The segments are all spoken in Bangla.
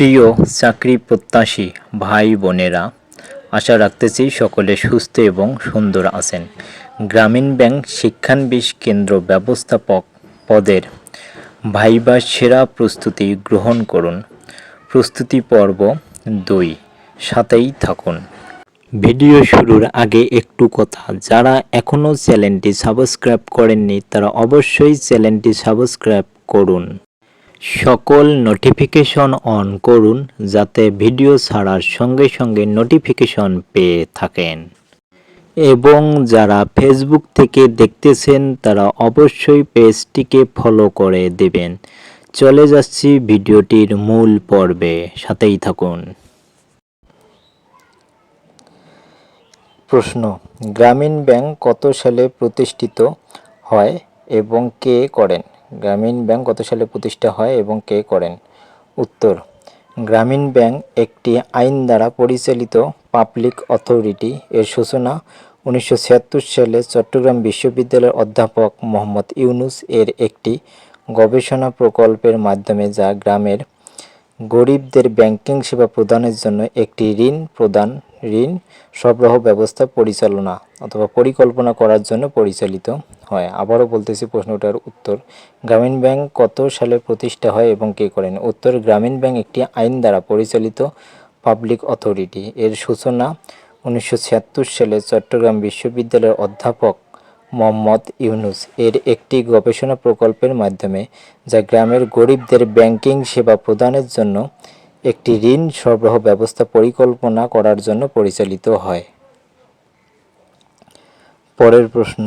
প্রিয় চাকরি প্রত্যাশী ভাই বোনেরা, আশা রাখতেছি সকলে সুস্থ এবং সুন্দর আছেন। গ্রামীণ ব্যাংক শিক্ষানবিশ কেন্দ্র ব্যবস্থাপক পদের ভাইবা সেরা প্রস্তুতি গ্রহণ করুন। প্রস্তুতি পর্ব দুই, সাথেই থাকুন। ভিডিও শুরুর আগে একটু কথা, যারা এখনও চ্যানেলটি সাবস্ক্রাইব করেননি তারা অবশ্যই চ্যানেলটি সাবস্ক্রাইব করুন। সকল নোটিফিকেশন অন করুন যাতে ভিডিও ছাড়ার সঙ্গে সঙ্গে নোটিফিকেশন পেয়ে থাকেন। এবং যারা ফেসবুক থেকে দেখতেছেন, তারা অবশ্যই পেজটিকে ফলো করে দেবেন। চলে যাচ্ছি ভিডিওটির মূল পর্বে। সাথেই থাকুন। প্রশ্ন, গ্রামীণ ব্যাংক কত সালে প্রতিষ্ঠিত হয় এবং কে করেন? গ্রামীণ ব্যাংক কত সালে প্রতিষ্ঠা হয় এবং কে করেন? উত্তর, গ্রামীণ ব্যাংক একটি আইন দ্বারা পরিচালিত পাবলিক অথরিটি। এর সূচনা উনিশশো ছিয়াত্তর সালে চট্টগ্রাম বিশ্ববিদ্যালয়ের অধ্যাপক মোহাম্মদ ইউনুস এর একটি গবেষণা প্রকল্পের মাধ্যমে, যা গ্রামের গরিবদের ব্যাংকিং সেবা প্রদানের জন্য একটি ঋণ প্রদান, ঋণ সরবরাহ ব্যবস্থা পরিচালনা অথবা পরিকল্পনা করার জন্য পরিচালিত। হয়। আবারও বলতেছি প্রশ্নটার উত্তর। গ্রামীণ ব্যাংক কত সালে প্রতিষ্ঠা হয় এবং কে করেন? উত্তর, গ্রামীণ ব্যাংক একটি আইন দ্বারা পরিচালিত পাবলিক অথরিটি। এর সূচনা উনিশশো ছিয়াত্তর সালে চট্টগ্রাম বিশ্ববিদ্যালয়ের অধ্যাপক মোহাম্মদ ইউনুস। এর একটি গবেষণা প্রকল্পের মাধ্যমে, যা গ্রামের গরিবদের ব্যাংকিং সেবা প্রদানের জন্য একটি ঋণ সরবরাহ ব্যবস্থা পরিকল্পনা করার জন্য পরিচালিত হয়। পরের প্রশ্ন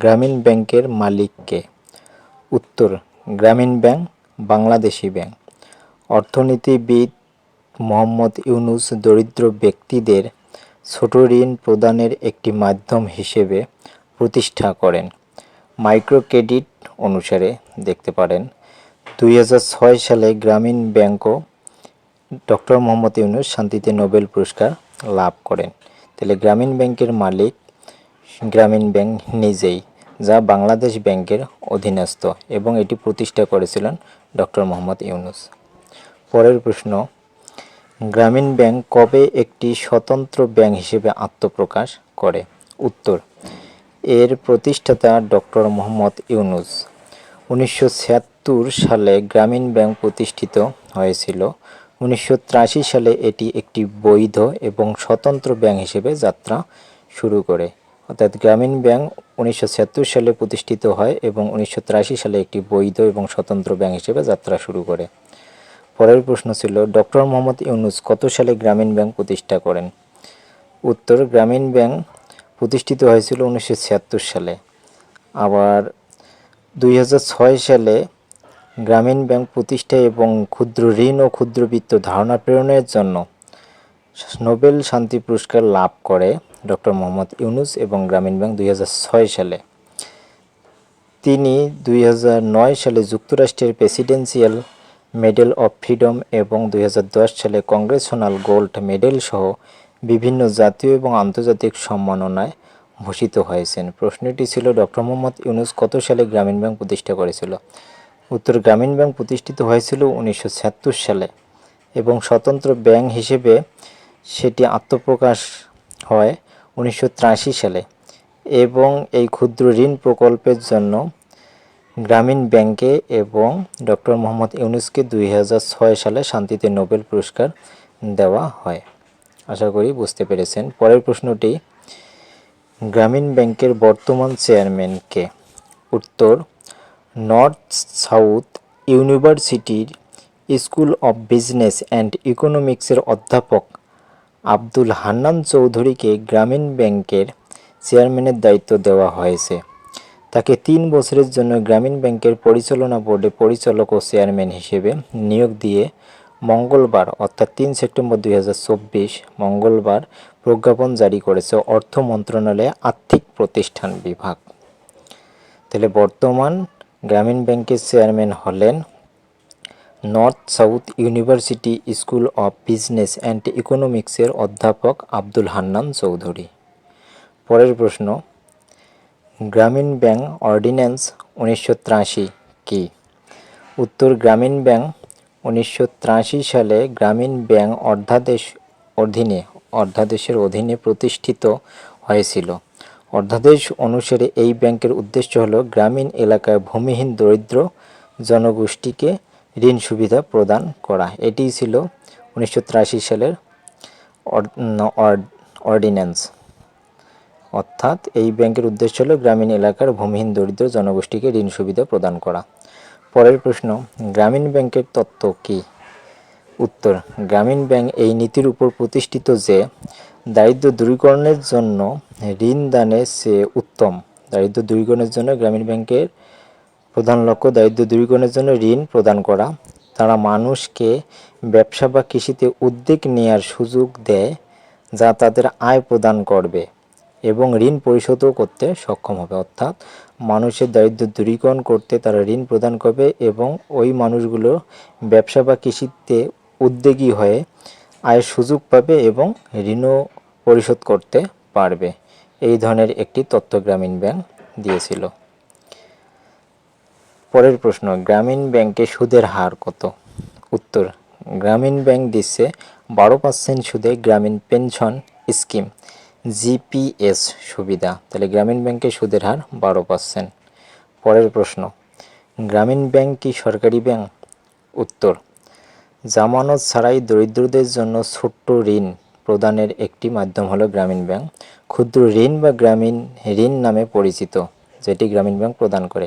গ্রামীণ ব্যাংকের মালিককে। উত্তর, গ্রামীণ ব্যাংক, বাংলাদেশি ব্যাংক। অর্থনীতিবিদ মোহাম্মদ ইউনুস দরিদ্র ব্যক্তিদের ছোট ঋণ প্রদানের একটি মাধ্যম হিসেবে প্রতিষ্ঠা করেন। মাইক্রো ক্রেডিট অনুসারে দেখতে পারেন, দুই হাজার ছয় সালে গ্রামীণ ব্যাংকও ডক্টর মোহাম্মদ ইউনুস শান্তিতে নোবেল পুরস্কার লাভ করেন। তাহলে গ্রামীণ ব্যাংকের মালিক গ্রামীণ ব্যাংক নিজেই, যা বাংলাদেশ ব্যাংকের অধীনস্থ এবং এটি প্রতিষ্ঠা করেছিলেন ডক্টর মোহাম্মদ ইউনুস। পরের প্রশ্ন, গ্রামীণ ব্যাংক কবে একটি স্বতন্ত্র ব্যাংক হিসেবে আত্মপ্রকাশ করে? উত্তর, এর প্রতিষ্ঠাতা ডক্টর মোহাম্মদ ইউনুস। উনিশশো ছিয়াত্তর সালে গ্রামীণ ব্যাংক প্রতিষ্ঠিত হয়েছিল। উনিশশো তিরাশি সালে এটি একটি বৈধ এবং স্বতন্ত্র ব্যাংক হিসেবে যাত্রা শুরু করে। অর্থাৎ গ্রামীণ ব্যাংক উনিশশো সালে প্রতিষ্ঠিত হয় এবং উনিশশো সালে একটি বৈধ এবং স্বতন্ত্র ব্যাংক হিসেবে যাত্রা শুরু করে। পরের প্রশ্ন ছিল, ডক্টর মোহাম্মদ ইউনুস কত সালে গ্রামীণ ব্যাংক প্রতিষ্ঠা করেন? উত্তর, গ্রামীণ ব্যাংক প্রতিষ্ঠিত হয়েছিল উনিশশো ছিয়াত্তর সালে। আবার দুই হাজার ছয় সালে গ্রামীণ ব্যাংক প্রতিষ্ঠা এবং ক্ষুদ্র ঋণ ও ক্ষুদ্র বিত্ত ধারণা প্রেরণের জন্য নোবেল শান্তি পুরস্কার লাভ করে। ডক্টর মোহাম্মদ ইউনুস এবং গ্রামীণ ব্যাংক দুই হাজার ছয় সালে। তিনি দুই হাজার নয় সালে যুক্তরাষ্ট্রের প্রেসিডেন্সিয়াল মেডেল অফ ফ্রিডম এবং দুই হাজার দশ সালে কংগ্রেসনাল গোল্ড মেডেল সহ বিভিন্ন জাতীয় এবং আন্তর্জাতিক সম্মাননায় ভূষিত হয়েছেন। প্রশ্নটি ছিল, ডক্টর মোহাম্মদ ইউনুস কত সালে গ্রামীণ ব্যাংক প্রতিষ্ঠা করেছিল? উত্তর, গ্রামীণ ব্যাংক প্রতিষ্ঠিত হয়েছিল উনিশশো ছিয়াত্তর সালে এবং স্বতন্ত্র ব্যাংক হিসেবে সেটি আত্মপ্রকাশ হয় উনিশশো তিরাশি সালে। এবং এই ক্ষুদ্র ঋণ প্রকল্পের জন্য গ্রামীণ ব্যাংকে এবং ডক্টর মোহাম্মদ ইউনুসকে দুই হাজার ছয় সালে শান্তিতে নোবেল পুরস্কার দেওয়া হয়। আশা করি বুঝতে পেরেছেন। পরের প্রশ্নটি, গ্রামীণ ব্যাংকের বর্তমান চেয়ারম্যানকে উত্তর, নর্থ সাউথ ইউনিভার্সিটির স্কুল অফ বিজনেস অ্যান্ড ইকোনমিক্সের অধ্যাপক আব্দুল হান্নান চৌধুরীকে গ্রামীণ ব্যাংকের চেয়ারম্যানের দায়িত্ব দেওয়া হয়েছে। তাকে তিন বছরের জন্য গ্রামীণ ব্যাংকের পরিচালনা বোর্ডে পরিচালক ও চেয়ারম্যান হিসেবে নিয়োগ দিয়ে মঙ্গলবার, অর্থাৎ তিন সেপ্টেম্বর দু হাজার চব্বিশ, মঙ্গলবার প্রজ্ঞাপন জারি করেছে অর্থ মন্ত্রণালয়ে আর্থিক প্রতিষ্ঠান বিভাগ। তাহলে বর্তমান গ্রামীণ ব্যাংকের চেয়ারম্যান হলেন North South University School of Business and ইকোনমিক্সের অধ্যাপক আব্দুল হান্নান চৌধুরী। পরের প্রশ্ন, গ্রামীণ ব্যাংক অর্ডিন্যান্স উনিশশো তিরাশি কি? উত্তর, গ্রামীণ ব্যাংক উনিশশো সালে গ্রামীণ ব্যাংক অর্ধাদেশ অধীনে, অর্ধাদেশের অধীনে প্রতিষ্ঠিত হয়েছিল। অর্ধাদেশ অনুসারে এই ব্যাংকের উদ্দেশ্য হলো গ্রামীণ এলাকায় ভূমিহীন দরিদ্র জনগোষ্ঠীকে ঋণ সুবিধা প্রদান করা। এটিই ছিল উনিশশো সালের অর্ডিন্যান্স অর্থাৎ এই ব্যাংকের উদ্দেশ্য হলো গ্রামীণ এলাকার ভূমিহীন দরিদ্র জনগোষ্ঠীকে ঋণ সুবিধা প্রদান করা। পরের প্রশ্ন, গ্রামীণ ব্যাংকের তত্ত্ব কী? উত্তর, গ্রামীণ ব্যাংক এই নীতির উপর প্রতিষ্ঠিত যে দারিদ্র দূরীকরণের জন্য ঋণ দানে সে উত্তম। দারিদ্র দূরীকরণের জন্য গ্রামীণ ব্যাংকের প্রধান লক্ষ্য দারিদ্র দূরীকরণের জন্য ঋণ প্রদান করা। তারা মানুষকে ব্যবসা বা কৃষিতে উদ্যোগ নেওয়ার সুযোগ দেয় যা তাদের আয় প্রদান করবে এবং ঋণ পরিশোধও করতে সক্ষম হবে। অর্থাৎ মানুষের দারিদ্র দূরীকরণ করতে তারা ঋণ প্রদান করবে এবং ওই মানুষগুলো ব্যবসা বা কৃষিতে উদ্যোগী হয়ে আয়ের সুযোগ পাবে এবং ঋণও পরিশোধ করতে পারবে। এই ধরনের একটি তথ্য গ্রামীণ ব্যাংক দিয়েছিল। পরের প্রশ্ন, গ্রামীণ ব্যাংকে সুদের হার কত? উত্তর, গ্রামীণ ব্যাংক দিচ্ছে বারো পার্সেন্ট সুদে গ্রামীণ পেনশন স্কিম জিপিএস সুবিধা। তাহলে গ্রামীণ ব্যাংকের সুদের হার বারো পার্সেন্ট পরের প্রশ্ন, গ্রামীণ ব্যাংক কি সরকারি ব্যাংক? উত্তর, জামানত ছাড়াই দরিদ্রদের জন্য ছোট্ট ঋণ প্রদানের একটি মাধ্যম হলো গ্রামীণ ব্যাংক। ক্ষুদ্র ঋণ বা গ্রামীণ ঋণ নামে পরিচিত, যেটি গ্রামীণ ব্যাংক প্রদান করে।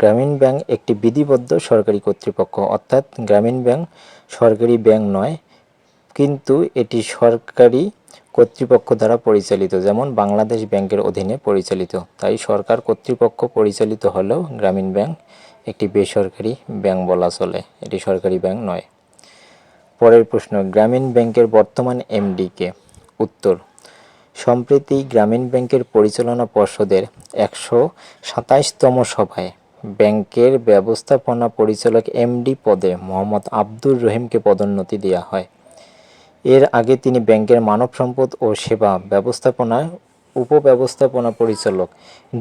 গ্রামীণ ব্যাংক একটি বিধিবদ্ধ সরকারি কর্তৃপক্ষ, অর্থাৎ গ্রামীণ ব্যাংক সরকারি ব্যাংক নয়, কিন্তু এটি সরকারি কর্তৃপক্ষ দ্বারা পরিচালিত, যেমন বাংলাদেশ ব্যাংকের অধীনে পরিচালিত। তাই সরকার কর্তৃপক্ষ পরিচালিত হলেও গ্রামীণ ব্যাংক একটি বেসরকারি ব্যাংক বলা চলে, এটি সরকারি ব্যাংক নয়। পরের প্রশ্ন, গ্রামীণ ব্যাংকের বর্তমান এমডি কে? উত্তর, সম্প্রতি গ্রামীণ ব্যাংকের পরিচালনা পর্ষদের একশো সাতাইশতম সভায় ব্যাংকের ব্যবস্থাপনা পরিচালক এমডি পদে মোহাম্মদ আব্দুর রহিমকে পদোন্নতি দেওয়া হয়। এর আগে তিনি ব্যাংকের মানব সম্পদ ও সেবা ব্যবস্থাপনায় উপব্যবস্থাপনা পরিচালক,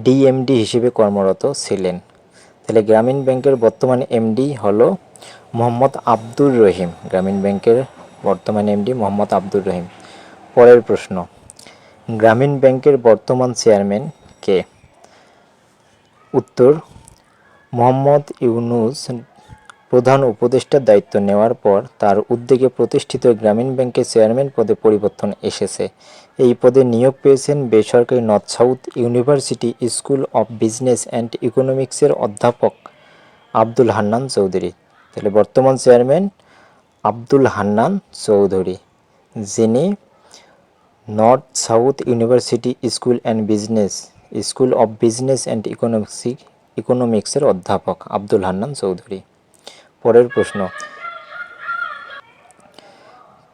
ডিএমডি হিসেবে কর্মরত ছিলেন। তাহলে গ্রামীণ ব্যাংকের বর্তমান এমডি হলো মোহাম্মদ আব্দুর রহিম। গ্রামীণ ব্যাংকের বর্তমান এমডি মোহাম্মদ আব্দুর রহিম। পরের প্রশ্ন, গ্রামীণ ব্যাংকের বর্তমান চেয়ারম্যান কে? উত্তর মোহাম্মদ ইউনুস প্রধান উপদেষ্টার দায়িত্ব নেওয়ার পর তার উদ্যোগে প্রতিষ্ঠিত গ্রামীণ ব্যাংকের চেয়ারম্যান পদে পরিবর্তন এসেছে। এই পদে নিয়োগ পেয়েছেন বেসরকারি North South University School of Business and ইকোনমিক্সের অধ্যাপক আব্দুল হান্নান চৌধুরী। তাহলে বর্তমান চেয়ারম্যান আব্দুল হান্নান চৌধুরী, যিনি North South University School and Business, School of Business and Economics ইকোনমিক্সের অধ্যাপক আব্দুল হান্নান চৌধুরী। পরের প্রশ্ন।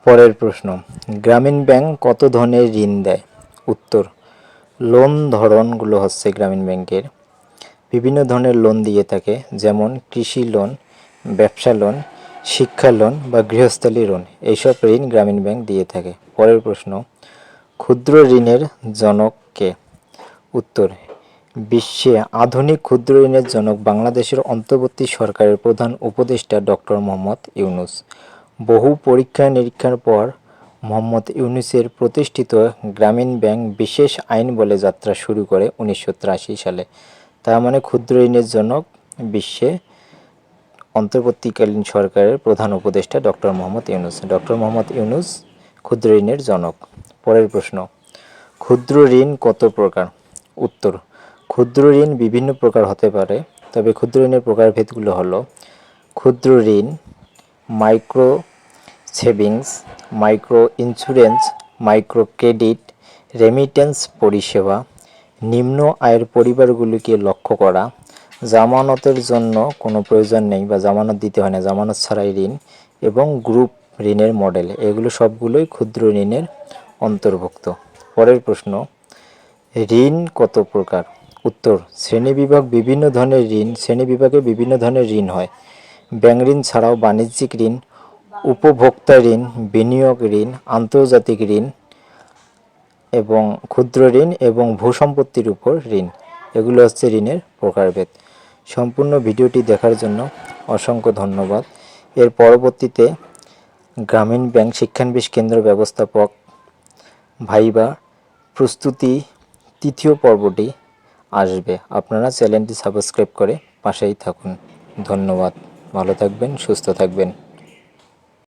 পরের প্রশ্ন। গ্রামীণ ব্যাংক কত ধরনের ঋণ দেয়? উত্তর, লোন ধরনগুলো হচ্ছে গ্রামীণ ব্যাংকের। বিভিন্ন ধরনের লোন দিয়ে থাকে, যেমন কৃষি লোন, ব্যবসা লোন, শিক্ষা লোন বা গৃহস্থলী লোন। এইসব ঋণ গ্রামীণ ব্যাংক দিয়ে থাকে। পরের প্রশ্ন, ক্ষুদ্র ঋণের জনক কে? উত্তর বিশ্বে আধুনিক ক্ষুদ্র ঋণের জনক বাংলাদেশের অন্তর্বর্তী সরকারের প্রধান উপদেষ্টা ডক্টর মোহাম্মদ ইউনুস। বহু পরীক্ষা নিরীক্ষার পর মোহাম্মদ ইউনুসের প্রতিষ্ঠিত গ্রামীণ ব্যাংক বিশেষ আইন বলে যাত্রা শুরু করে উনিশশো তিরাশি সালে। তার মানে ক্ষুদ্র ঋণের জনক বিশ্বে অন্তর্বর্তীকালীন সরকারের প্রধান উপদেষ্টা ডক্টর মোহাম্মদ ইউনুস। ডক্টর মোহাম্মদ ইউনুস ক্ষুদ্র ঋণের জনক। পরের প্রশ্ন, ক্ষুদ্র ঋণ কত প্রকার? উত্তর ক্ষুদ্র ঋণ বিভিন্ন প্রকার হতে পারে, তবে ক্ষুদ্র ঋণের প্রকারভেদগুলো হলো ক্ষুদ্র ঋণ, micro savings, micro insurance, micro credit, remittance পরিষেবা, নিম্ন আয়ের পরিবারগুলিকে লক্ষ্য করা, জামানতের জন্য কোনো প্রয়োজন নেই বা জামানত দিতে হয় না, জামানত ছাড়াই ঋণ এবং গ্রুপ ঋণের মডেল, এগুলো সবগুলোই ক্ষুদ্র ঋণের অন্তর্ভুক্ত। পরের প্রশ্ন, ঋণ কত প্রকার? উত্তর শ্রেণীবিভাগ বিভিন্ন ধরনের ঋণ শ্রেণীবিভাগে বিভিন্ন ধরনের ঋণ হয়। ব্যাংক ঋণ ছাড়াও বাণিজ্যিক ঋণ, উপভোক্তা ঋণ, বিনিয়োগ ঋণ, আন্তর্জাতিক ঋণ এবং ক্ষুদ্র ঋণ এবং ভূসম্পত্তির উপর ঋণ। এগুলো হচ্ছে ঋণের প্রকারভেদ। সম্পূর্ণ ভিডিওটি দেখার জন্য অসংখ্য ধন্যবাদ। এর পরবর্তীতে গ্রামীণ ব্যাংক শিক্ষানবিশ কেন্দ্র ব্যবস্থাপক ভাইবা প্রস্তুতি তৃতীয় পর্বটি আসবে। আপনারা চ্যানেলটি সাবস্ক্রাইব করে পাশেই থাকুন। ধন্যবাদ। ভালো থাকবেন সুস্থ থাকবেন।